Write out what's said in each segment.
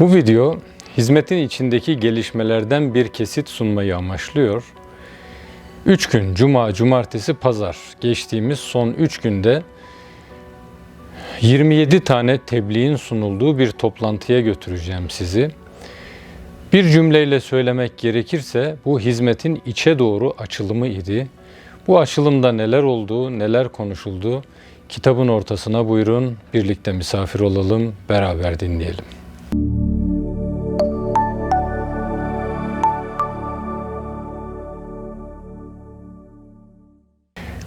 Bu video hizmetin içindeki gelişmelerden bir kesit sunmayı amaçlıyor. 3 gün cuma, cumartesi, pazar geçtiğimiz son 3 günde 27 tane tebliğin sunulduğu bir toplantıya götüreceğim sizi. Bir cümleyle söylemek gerekirse bu hizmetin içe doğru açılımı idi. Bu açılımda neler oldu, neler konuşuldu? Kitabın ortasına buyurun, birlikte misafir olalım, beraber dinleyelim.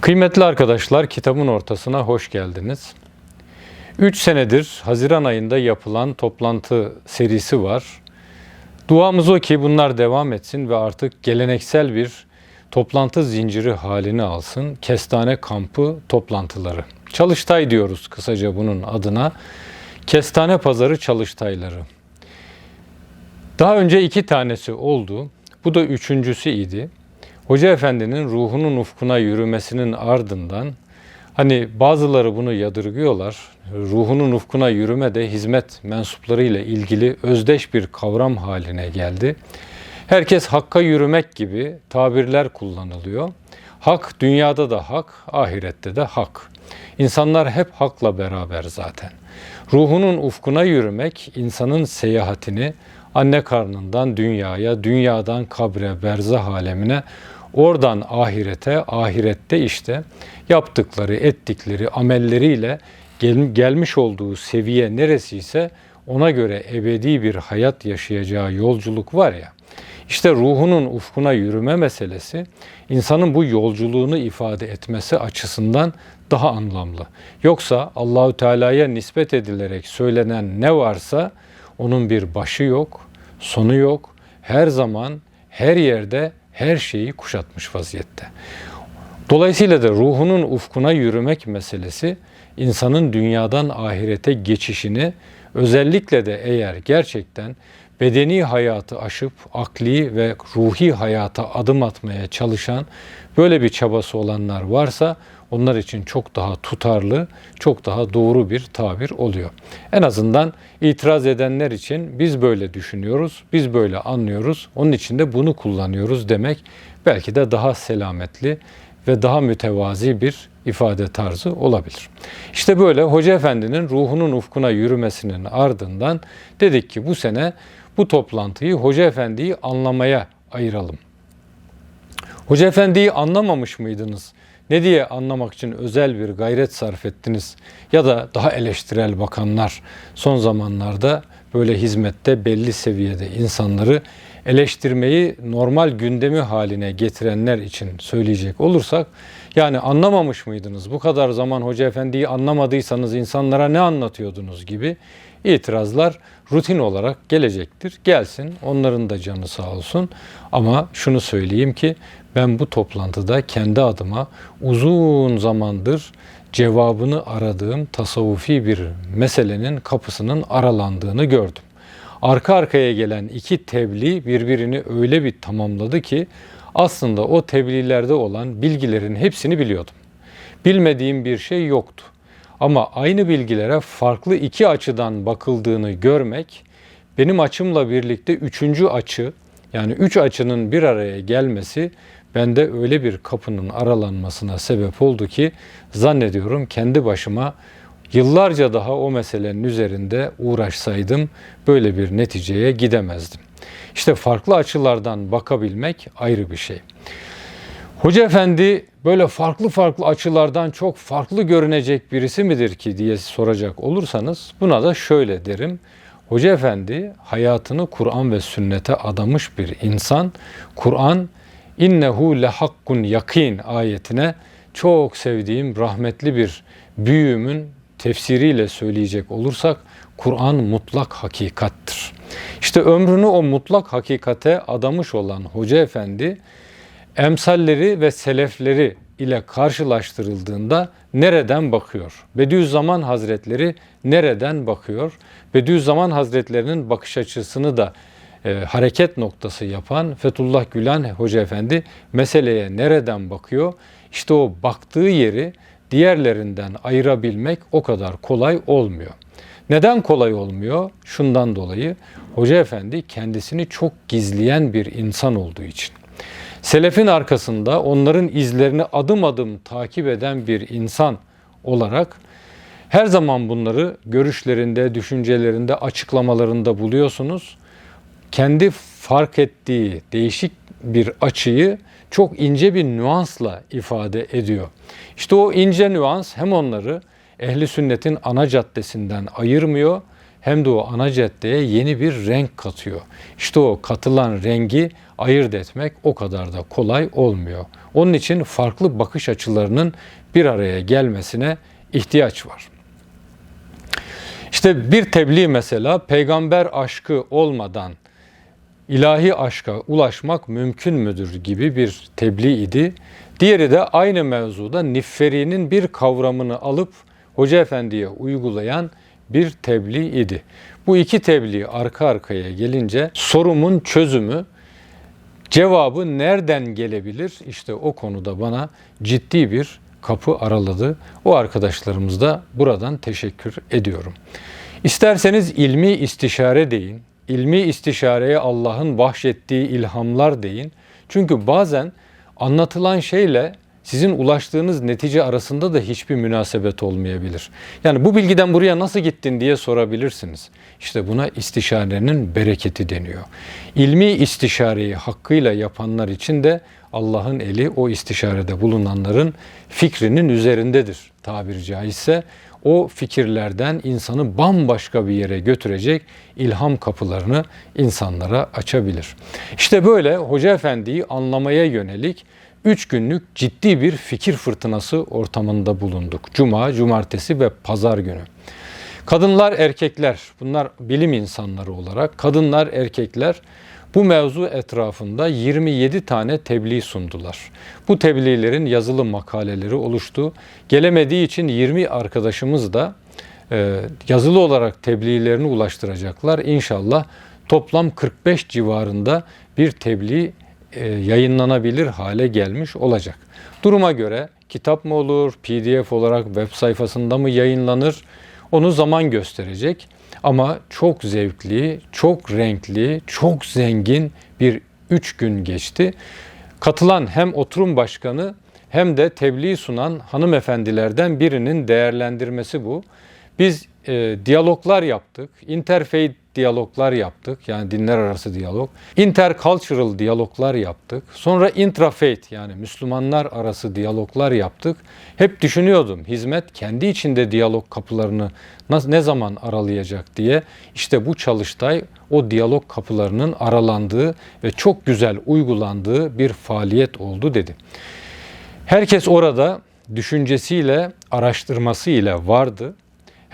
Kıymetli arkadaşlar, kitabın ortasına hoş geldiniz. 3 senedir Haziran ayında yapılan toplantı serisi var. Duamız o ki bunlar devam etsin ve artık geleneksel bir toplantı zinciri halini alsın. Kestane kampı toplantıları. Çalıştay diyoruz kısaca bunun adına. Kestane pazarı çalıştayları. Daha önce iki tanesi oldu. Bu da üçüncüsü idi. Hoca Efendi'nin ruhunun ufkuna yürümesinin ardından hani bazıları bunu yadırgıyorlar. Ruhunun ufkuna yürüme de hizmet mensupları ile ilgili özdeş bir kavram haline geldi. Herkes hakka yürümek gibi tabirler kullanılıyor. Hak dünyada da hak, ahirette de hak. İnsanlar hep hakla beraber zaten. Ruhunun ufkuna yürümek insanın seyahatini anne karnından dünyaya, dünyadan kabre, berzah alemine, oradan ahirete, ahirette işte yaptıkları, ettikleri amelleriyle gel- gelmiş olduğu seviye neresiyse ona göre ebedi bir hayat yaşayacağı yolculuk var ya. İşte ruhunun ufkuna yürüme meselesi insanın bu yolculuğunu ifade etmesi açısından daha anlamlı. Yoksa Allahü Teala'ya nispet edilerek söylenen ne varsa onun bir başı yok, sonu yok. Her zaman, her yerde her şeyi kuşatmış vaziyette. Dolayısıyla da ruhunun ufkuna yürümek meselesi insanın dünyadan ahirete geçişini özellikle de eğer gerçekten bedeni hayatı aşıp akli ve ruhi hayata adım atmaya çalışan böyle bir çabası olanlar varsa onlar için çok daha tutarlı, çok daha doğru bir tabir oluyor. En azından itiraz edenler için biz böyle düşünüyoruz, biz böyle anlıyoruz, onun için de bunu kullanıyoruz demek belki de daha selametli ve daha mütevazi bir ifade tarzı olabilir. İşte böyle Hoca Efendi'nin ruhunun ufkuna yürümesinin ardından dedik ki bu sene bu toplantıyı Hoca Efendi'yi anlamaya ayıralım. Hoca Efendi'yi anlamamış mıydınız? Ne diye anlamak için özel bir gayret sarf ettiniz? Ya da daha eleştirel bakanlar son zamanlarda böyle hizmette belli seviyede insanları eleştirmeyi normal gündemi haline getirenler için söyleyecek olursak yani anlamamış mıydınız? Bu kadar zaman Hoca Efendi'yi anlamadıysanız insanlara ne anlatıyordunuz gibi itirazlar rutin olarak gelecektir. Gelsin onların da canı sağ olsun ama şunu söyleyeyim ki ben bu toplantıda kendi adıma uzun zamandır cevabını aradığım tasavvufi bir meselenin kapısının aralandığını gördüm. Arka arkaya gelen iki tebliğ birbirini öyle bir tamamladı ki aslında o tebliğlerde olan bilgilerin hepsini biliyordum. Bilmediğim bir şey yoktu. Ama aynı bilgilere farklı iki açıdan bakıldığını görmek benim açımla birlikte üçüncü açı yani üç açının bir araya gelmesi bende öyle bir kapının aralanmasına sebep oldu ki zannediyorum kendi başıma yıllarca daha o meselenin üzerinde uğraşsaydım böyle bir neticeye gidemezdim. İşte farklı açılardan bakabilmek ayrı bir şey. Hoca Efendi böyle farklı farklı açılardan çok farklı görünecek birisi midir ki diye soracak olursanız buna da şöyle derim. Hoca Efendi hayatını Kur'an ve sünnete adamış bir insan. Kur'an innehu lehakkun yakin ayetine çok sevdiğim rahmetli bir büyüğümün tefsiriyle söyleyecek olursak Kur'an mutlak hakikattır. İşte ömrünü o mutlak hakikate adamış olan Hoca Efendi emsalleri ve selefleri ile karşılaştırıldığında nereden bakıyor? Bediüzzaman Hazretleri nereden bakıyor? Bediüzzaman Hazretlerinin bakış açısını da e, hareket noktası yapan Fethullah Gülen Hoca Efendi meseleye nereden bakıyor? İşte o baktığı yeri diğerlerinden ayırabilmek o kadar kolay olmuyor. Neden kolay olmuyor? Şundan dolayı Hoca Efendi kendisini çok gizleyen bir insan olduğu için. Selefin arkasında onların izlerini adım adım takip eden bir insan olarak her zaman bunları görüşlerinde, düşüncelerinde, açıklamalarında buluyorsunuz. Kendi fark ettiği değişik bir açıyı çok ince bir nüansla ifade ediyor. İşte o ince nüans hem onları ehli sünnetin ana caddesinden ayırmıyor hem de o ana caddeye yeni bir renk katıyor. İşte o katılan rengi ayırt etmek o kadar da kolay olmuyor. Onun için farklı bakış açılarının bir araya gelmesine ihtiyaç var. İşte bir tebliğ mesela peygamber aşkı olmadan ilahi aşka ulaşmak mümkün müdür gibi bir tebliğ idi. Diğeri de aynı mevzuda nifferinin bir kavramını alıp Hoca Efendi'ye uygulayan bir tebliğ idi. Bu iki tebliğ arka arkaya gelince sorumun çözümü cevabı nereden gelebilir? İşte o konuda bana ciddi bir kapı araladı. O arkadaşlarımız da buradan teşekkür ediyorum. İsterseniz ilmi istişare deyin. İlmi istişareye Allah'ın bahşettiği ilhamlar deyin. Çünkü bazen anlatılan şeyle sizin ulaştığınız netice arasında da hiçbir münasebet olmayabilir. Yani bu bilgiden buraya nasıl gittin diye sorabilirsiniz. İşte buna istişarenin bereketi deniyor. İlmi istişareyi hakkıyla yapanlar için de Allah'ın eli o istişarede bulunanların fikrinin üzerindedir tabiri caizse. O fikirlerden insanı bambaşka bir yere götürecek ilham kapılarını insanlara açabilir. İşte böyle Hoca Efendi'yi anlamaya yönelik üç günlük ciddi bir fikir fırtınası ortamında bulunduk. Cuma, cumartesi ve pazar günü. Kadınlar, erkekler, bunlar bilim insanları olarak kadınlar, erkekler bu mevzu etrafında 27 tane tebliğ sundular. Bu tebliğlerin yazılı makaleleri oluştu. Gelemediği için 20 arkadaşımız da e, yazılı olarak tebliğlerini ulaştıracaklar. İnşallah toplam 45 civarında bir tebliğ yayınlanabilir hale gelmiş olacak. Duruma göre kitap mı olur, PDF olarak web sayfasında mı yayınlanır onu zaman gösterecek. Ama çok zevkli, çok renkli, çok zengin bir üç gün geçti. Katılan hem oturum başkanı hem de tebliğ sunan hanımefendilerden birinin değerlendirmesi bu. Biz e, diyaloglar yaptık, interfaith diyaloglar yaptık. Yani dinler arası diyalog. Intercultural diyaloglar yaptık. Sonra intrafaith yani Müslümanlar arası diyaloglar yaptık. Hep düşünüyordum hizmet kendi içinde diyalog kapılarını ne zaman aralayacak diye. İşte bu çalıştay o diyalog kapılarının aralandığı ve çok güzel uygulandığı bir faaliyet oldu dedi. Herkes orada düşüncesiyle, araştırmasıyla vardı.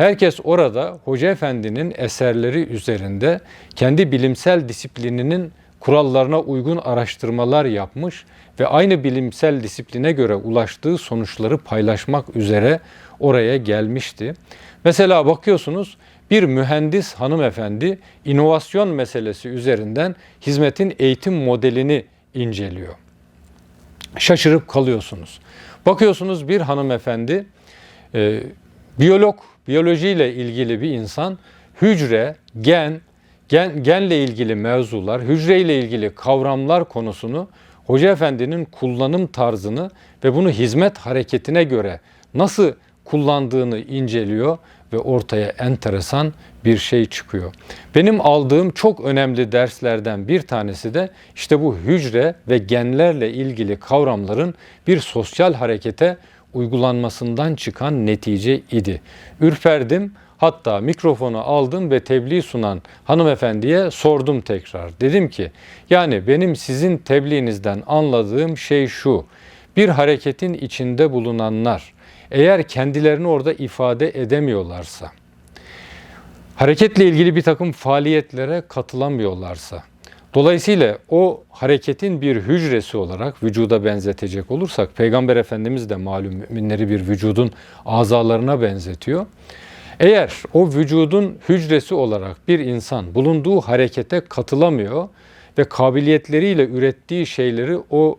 Herkes orada Hoca Efendi'nin eserleri üzerinde kendi bilimsel disiplininin kurallarına uygun araştırmalar yapmış ve aynı bilimsel disipline göre ulaştığı sonuçları paylaşmak üzere oraya gelmişti. Mesela bakıyorsunuz bir mühendis hanımefendi inovasyon meselesi üzerinden hizmetin eğitim modelini inceliyor. Şaşırıp kalıyorsunuz. Bakıyorsunuz bir hanımefendi e, biyolog biyolojiyle ilgili bir insan hücre, gen, gen genle ilgili mevzular, hücreyle ilgili kavramlar konusunu Hoca Efendi'nin kullanım tarzını ve bunu hizmet hareketine göre nasıl kullandığını inceliyor ve ortaya enteresan bir şey çıkıyor. Benim aldığım çok önemli derslerden bir tanesi de işte bu hücre ve genlerle ilgili kavramların bir sosyal harekete uygulanmasından çıkan netice idi. Ürperdim. Hatta mikrofonu aldım ve tebliğ sunan hanımefendiye sordum tekrar. Dedim ki yani benim sizin tebliğinizden anladığım şey şu. Bir hareketin içinde bulunanlar eğer kendilerini orada ifade edemiyorlarsa, hareketle ilgili bir takım faaliyetlere katılamıyorlarsa, Dolayısıyla o hareketin bir hücresi olarak vücuda benzetecek olursak Peygamber Efendimiz de malum müminleri bir vücudun azalarına benzetiyor. Eğer o vücudun hücresi olarak bir insan bulunduğu harekete katılamıyor ve kabiliyetleriyle ürettiği şeyleri o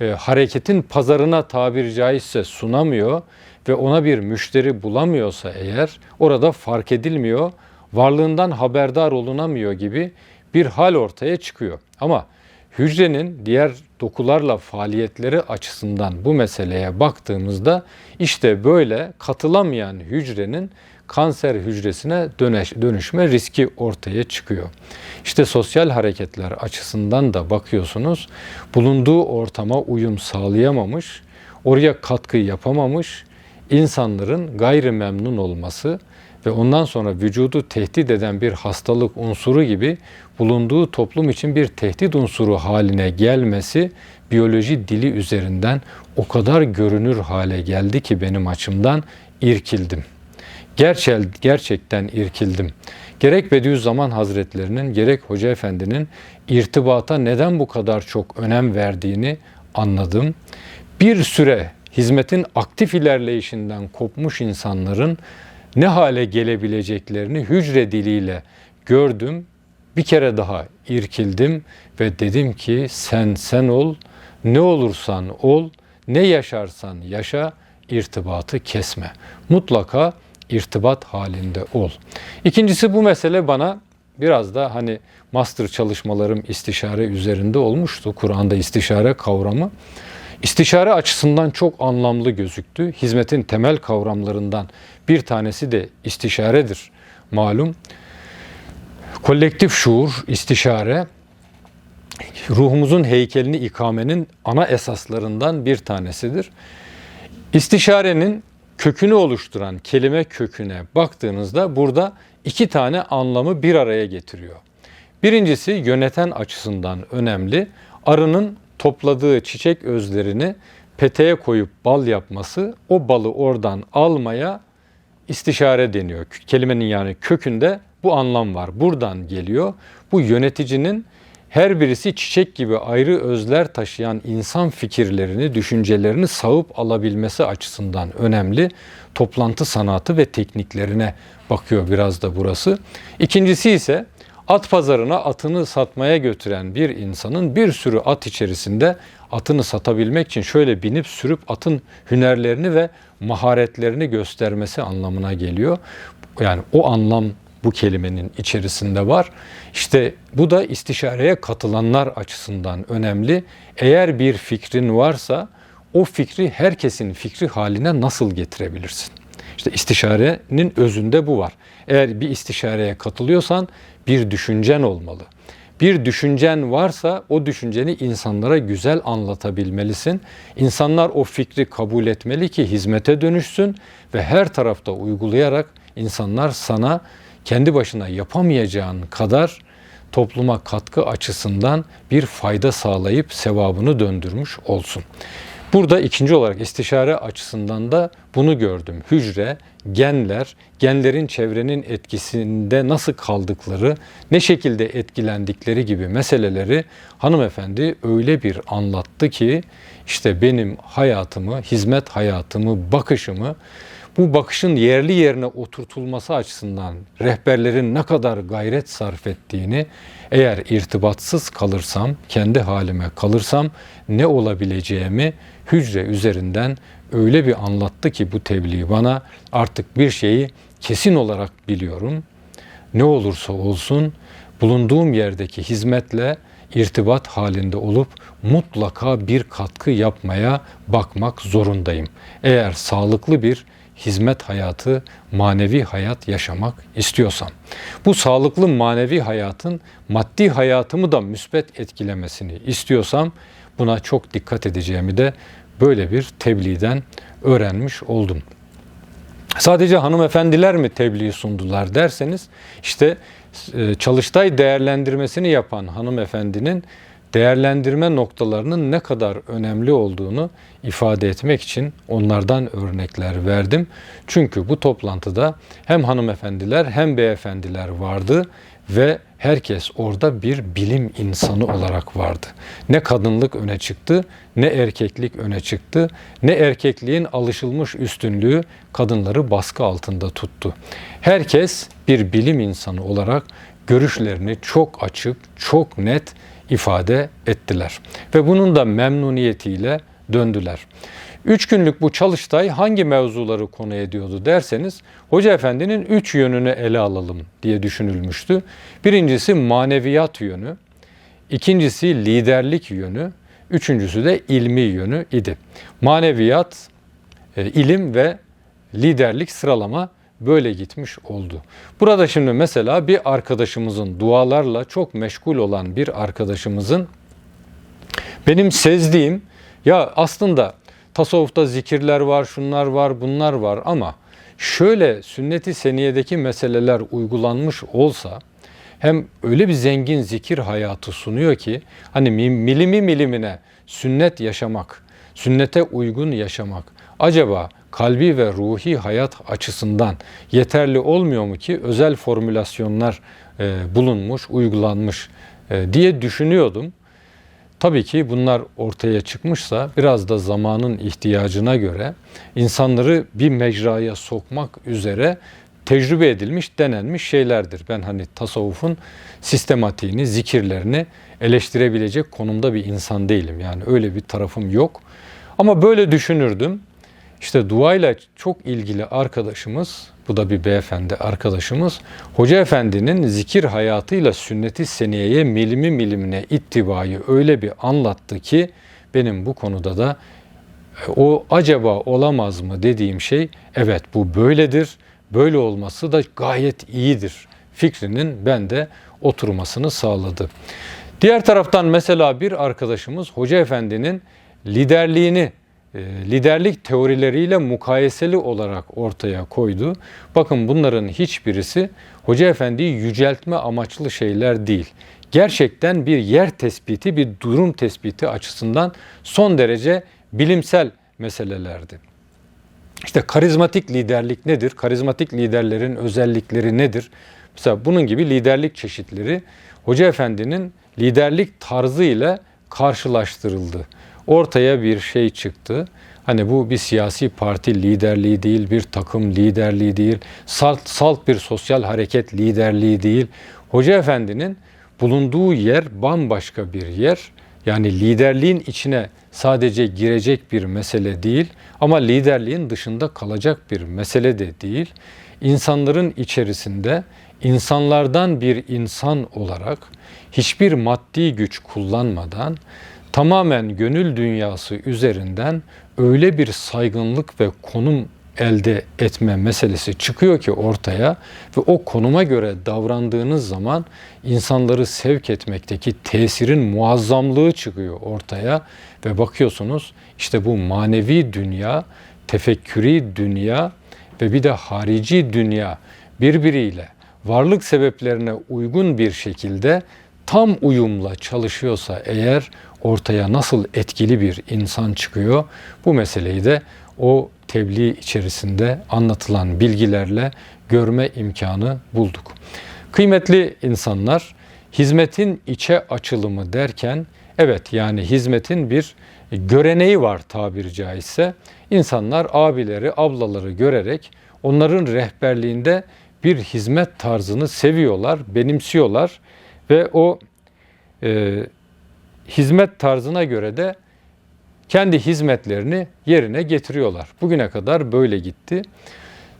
e, hareketin pazarına tabiri caizse sunamıyor ve ona bir müşteri bulamıyorsa eğer orada fark edilmiyor, varlığından haberdar olunamıyor gibi bir hal ortaya çıkıyor. Ama hücrenin diğer dokularla faaliyetleri açısından bu meseleye baktığımızda işte böyle katılamayan hücrenin kanser hücresine dönüş, dönüşme riski ortaya çıkıyor. İşte sosyal hareketler açısından da bakıyorsunuz bulunduğu ortama uyum sağlayamamış, oraya katkı yapamamış insanların gayri memnun olması ve ondan sonra vücudu tehdit eden bir hastalık unsuru gibi bulunduğu toplum için bir tehdit unsuru haline gelmesi biyoloji dili üzerinden o kadar görünür hale geldi ki benim açımdan irkildim. Gerçel, gerçekten irkildim. Gerek Bediüzzaman Hazretlerinin gerek Hoca Efendi'nin irtibata neden bu kadar çok önem verdiğini anladım. Bir süre hizmetin aktif ilerleyişinden kopmuş insanların ne hale gelebileceklerini hücre diliyle gördüm. Bir kere daha irkildim ve dedim ki sen sen ol, ne olursan ol, ne yaşarsan yaşa, irtibatı kesme. Mutlaka irtibat halinde ol. İkincisi bu mesele bana biraz da hani master çalışmalarım istişare üzerinde olmuştu. Kur'an'da istişare kavramı. İstişare açısından çok anlamlı gözüktü. Hizmetin temel kavramlarından bir tanesi de istişaredir. Malum kolektif şuur, istişare ruhumuzun heykelini ikamenin ana esaslarından bir tanesidir. İstişarenin kökünü oluşturan kelime köküne baktığınızda burada iki tane anlamı bir araya getiriyor. Birincisi yöneten açısından önemli. Arının topladığı çiçek özlerini peteğe koyup bal yapması, o balı oradan almaya istişare deniyor. Kelimenin yani kökünde bu anlam var. Buradan geliyor. Bu yöneticinin her birisi çiçek gibi ayrı özler taşıyan insan fikirlerini, düşüncelerini sağıp alabilmesi açısından önemli. Toplantı sanatı ve tekniklerine bakıyor biraz da burası. İkincisi ise at pazarına atını satmaya götüren bir insanın bir sürü at içerisinde atını satabilmek için şöyle binip sürüp atın hünerlerini ve maharetlerini göstermesi anlamına geliyor. Yani o anlam bu kelimenin içerisinde var. İşte bu da istişareye katılanlar açısından önemli. Eğer bir fikrin varsa o fikri herkesin fikri haline nasıl getirebilirsin? İşte istişarenin özünde bu var. Eğer bir istişareye katılıyorsan bir düşüncen olmalı. Bir düşüncen varsa o düşünceni insanlara güzel anlatabilmelisin. İnsanlar o fikri kabul etmeli ki hizmete dönüşsün ve her tarafta uygulayarak insanlar sana kendi başına yapamayacağın kadar topluma katkı açısından bir fayda sağlayıp sevabını döndürmüş olsun. Burada ikinci olarak istişare açısından da bunu gördüm. Hücre, genler, genlerin çevrenin etkisinde nasıl kaldıkları, ne şekilde etkilendikleri gibi meseleleri hanımefendi öyle bir anlattı ki işte benim hayatımı, hizmet hayatımı, bakışımı bu bakışın yerli yerine oturtulması açısından rehberlerin ne kadar gayret sarf ettiğini eğer irtibatsız kalırsam, kendi halime kalırsam ne olabileceğimi hücre üzerinden öyle bir anlattı ki bu tebliğ bana artık bir şeyi kesin olarak biliyorum. Ne olursa olsun bulunduğum yerdeki hizmetle irtibat halinde olup mutlaka bir katkı yapmaya bakmak zorundayım. Eğer sağlıklı bir hizmet hayatı, manevi hayat yaşamak istiyorsam. Bu sağlıklı manevi hayatın maddi hayatımı da müsbet etkilemesini istiyorsam buna çok dikkat edeceğimi de böyle bir tebliğden öğrenmiş oldum. Sadece hanımefendiler mi tebliğ sundular derseniz işte e, çalıştay değerlendirmesini yapan hanımefendinin değerlendirme noktalarının ne kadar önemli olduğunu ifade etmek için onlardan örnekler verdim. Çünkü bu toplantıda hem hanımefendiler hem beyefendiler vardı ve herkes orada bir bilim insanı olarak vardı. Ne kadınlık öne çıktı, ne erkeklik öne çıktı, ne erkekliğin alışılmış üstünlüğü kadınları baskı altında tuttu. Herkes bir bilim insanı olarak görüşlerini çok açık, çok net ifade ettiler. Ve bunun da memnuniyetiyle döndüler. Üç günlük bu çalıştay hangi mevzuları konu ediyordu derseniz Hoca Efendi'nin üç yönünü ele alalım diye düşünülmüştü. Birincisi maneviyat yönü, ikincisi liderlik yönü, üçüncüsü de ilmi yönü idi. Maneviyat, e, ilim ve liderlik sıralama böyle gitmiş oldu. Burada şimdi mesela bir arkadaşımızın dualarla çok meşgul olan bir arkadaşımızın benim sezdiğim ya aslında tasavvufta zikirler var, şunlar var, bunlar var ama şöyle sünnet-i seniyedeki meseleler uygulanmış olsa hem öyle bir zengin zikir hayatı sunuyor ki hani milimi milimine sünnet yaşamak, sünnete uygun yaşamak acaba kalbi ve ruhi hayat açısından yeterli olmuyor mu ki özel formülasyonlar e, bulunmuş, uygulanmış e, diye düşünüyordum. Tabii ki bunlar ortaya çıkmışsa biraz da zamanın ihtiyacına göre insanları bir mecraya sokmak üzere tecrübe edilmiş, denenmiş şeylerdir. Ben hani tasavvufun sistematiğini, zikirlerini eleştirebilecek konumda bir insan değilim. Yani öyle bir tarafım yok. Ama böyle düşünürdüm. İşte duayla çok ilgili arkadaşımız, bu da bir beyefendi arkadaşımız, Hoca Efendi'nin zikir hayatıyla sünneti seniyeye milimi milimine ittibayı öyle bir anlattı ki benim bu konuda da e, o acaba olamaz mı dediğim şey evet bu böyledir, böyle olması da gayet iyidir fikrinin bende oturmasını sağladı. Diğer taraftan mesela bir arkadaşımız Hoca Efendi'nin liderliğini liderlik teorileriyle mukayeseli olarak ortaya koydu. Bakın bunların hiçbirisi Hoca Efendi'yi yüceltme amaçlı şeyler değil. Gerçekten bir yer tespiti, bir durum tespiti açısından son derece bilimsel meselelerdi. İşte karizmatik liderlik nedir? Karizmatik liderlerin özellikleri nedir? Mesela bunun gibi liderlik çeşitleri Hoca Efendi'nin liderlik tarzı ile karşılaştırıldı ortaya bir şey çıktı. Hani bu bir siyasi parti liderliği değil, bir takım liderliği değil, salt, salt bir sosyal hareket liderliği değil. Hoca Efendi'nin bulunduğu yer bambaşka bir yer. Yani liderliğin içine sadece girecek bir mesele değil ama liderliğin dışında kalacak bir mesele de değil. İnsanların içerisinde insanlardan bir insan olarak hiçbir maddi güç kullanmadan tamamen gönül dünyası üzerinden öyle bir saygınlık ve konum elde etme meselesi çıkıyor ki ortaya ve o konuma göre davrandığınız zaman insanları sevk etmekteki tesirin muazzamlığı çıkıyor ortaya ve bakıyorsunuz işte bu manevi dünya, tefekkürü dünya ve bir de harici dünya birbiriyle varlık sebeplerine uygun bir şekilde tam uyumla çalışıyorsa eğer ortaya nasıl etkili bir insan çıkıyor bu meseleyi de o tebliğ içerisinde anlatılan bilgilerle görme imkanı bulduk. Kıymetli insanlar, hizmetin içe açılımı derken evet yani hizmetin bir göreneği var tabiri caizse. İnsanlar abileri, ablaları görerek onların rehberliğinde bir hizmet tarzını seviyorlar, benimsiyorlar ve o e, hizmet tarzına göre de kendi hizmetlerini yerine getiriyorlar. Bugüne kadar böyle gitti.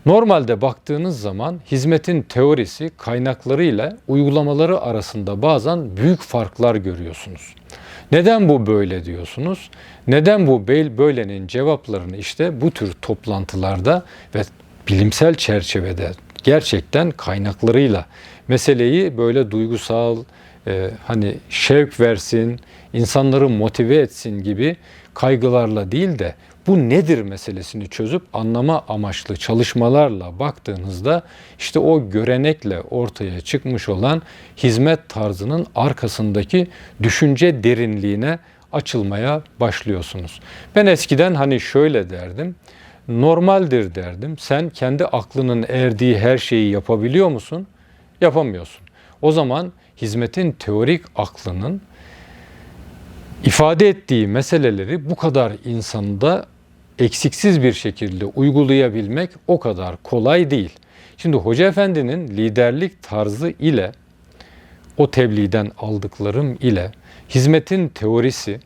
Normalde baktığınız zaman hizmetin teorisi kaynaklarıyla uygulamaları arasında bazen büyük farklar görüyorsunuz. Neden bu böyle diyorsunuz? Neden bu böylenin cevaplarını işte bu tür toplantılarda ve bilimsel çerçevede gerçekten kaynaklarıyla meseleyi böyle duygusal, e, hani şevk versin, insanları motive etsin gibi kaygılarla değil de bu nedir meselesini çözüp anlama amaçlı çalışmalarla baktığınızda işte o görenekle ortaya çıkmış olan hizmet tarzının arkasındaki düşünce derinliğine açılmaya başlıyorsunuz. Ben eskiden hani şöyle derdim. Normaldir derdim. Sen kendi aklının erdiği her şeyi yapabiliyor musun? Yapamıyorsun. O zaman hizmetin teorik aklının ifade ettiği meseleleri bu kadar insanda eksiksiz bir şekilde uygulayabilmek o kadar kolay değil. Şimdi Hoca Efendi'nin liderlik tarzı ile o tebliğden aldıklarım ile hizmetin teorisi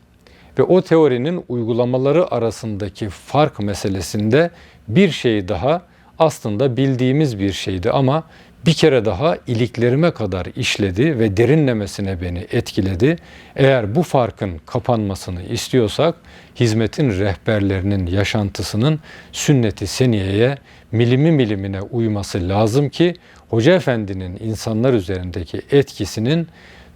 ve o teorinin uygulamaları arasındaki fark meselesinde bir şey daha aslında bildiğimiz bir şeydi ama bir kere daha iliklerime kadar işledi ve derinlemesine beni etkiledi. Eğer bu farkın kapanmasını istiyorsak hizmetin rehberlerinin yaşantısının sünneti seniyeye milimi milimine uyması lazım ki Hoca Efendi'nin insanlar üzerindeki etkisinin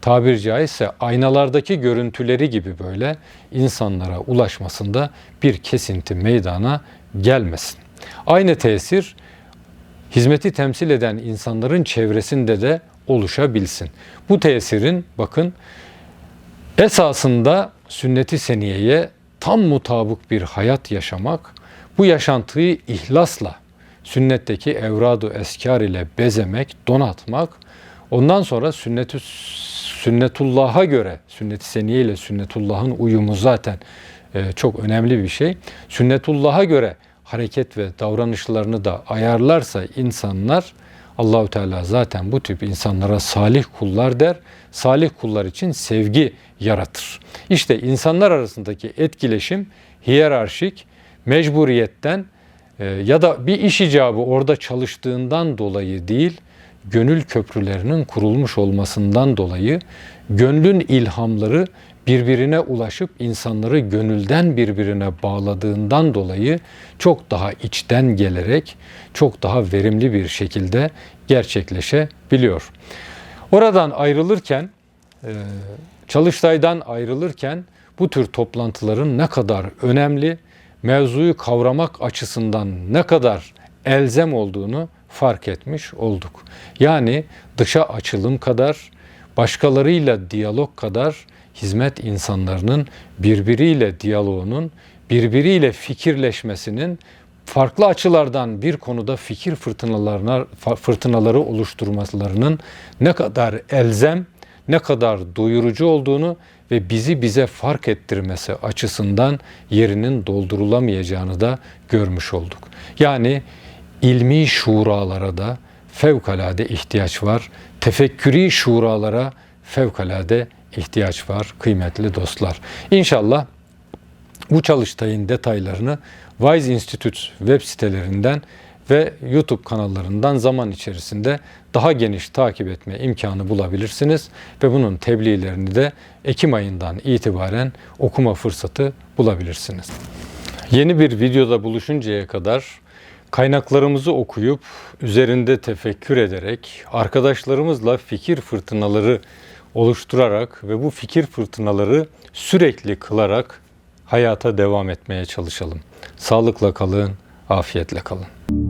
tabir caizse aynalardaki görüntüleri gibi böyle insanlara ulaşmasında bir kesinti meydana gelmesin. Aynı tesir hizmeti temsil eden insanların çevresinde de oluşabilsin. Bu tesirin bakın esasında sünneti seniyeye tam mutabık bir hayat yaşamak, bu yaşantıyı ihlasla, sünnetteki evradu eskar ile bezemek, donatmak, ondan sonra sünneti sünnetullah'a göre, sünnet-i seniye ile sünnetullah'ın uyumu zaten e, çok önemli bir şey. Sünnetullah'a göre hareket ve davranışlarını da ayarlarsa insanlar Allahü Teala zaten bu tip insanlara salih kullar der. Salih kullar için sevgi yaratır. İşte insanlar arasındaki etkileşim hiyerarşik, mecburiyetten e, ya da bir iş icabı orada çalıştığından dolayı değil, gönül köprülerinin kurulmuş olmasından dolayı gönlün ilhamları birbirine ulaşıp insanları gönülden birbirine bağladığından dolayı çok daha içten gelerek çok daha verimli bir şekilde gerçekleşebiliyor. Oradan ayrılırken, e, Çalıştay'dan ayrılırken bu tür toplantıların ne kadar önemli, mevzuyu kavramak açısından ne kadar elzem olduğunu fark etmiş olduk. Yani dışa açılım kadar, başkalarıyla diyalog kadar hizmet insanlarının birbiriyle diyaloğunun, birbiriyle fikirleşmesinin farklı açılardan bir konuda fikir fırtınalarına fırtınaları oluşturmalarının ne kadar elzem, ne kadar doyurucu olduğunu ve bizi bize fark ettirmesi açısından yerinin doldurulamayacağını da görmüş olduk. Yani ilmi şuralara da fevkalade ihtiyaç var. Tefekkürü şuralara fevkalade ihtiyaç var kıymetli dostlar. İnşallah bu çalıştayın detaylarını Wise Institute web sitelerinden ve YouTube kanallarından zaman içerisinde daha geniş takip etme imkanı bulabilirsiniz ve bunun tebliğlerini de Ekim ayından itibaren okuma fırsatı bulabilirsiniz. Yeni bir videoda buluşuncaya kadar kaynaklarımızı okuyup üzerinde tefekkür ederek arkadaşlarımızla fikir fırtınaları oluşturarak ve bu fikir fırtınaları sürekli kılarak hayata devam etmeye çalışalım. Sağlıkla kalın, afiyetle kalın.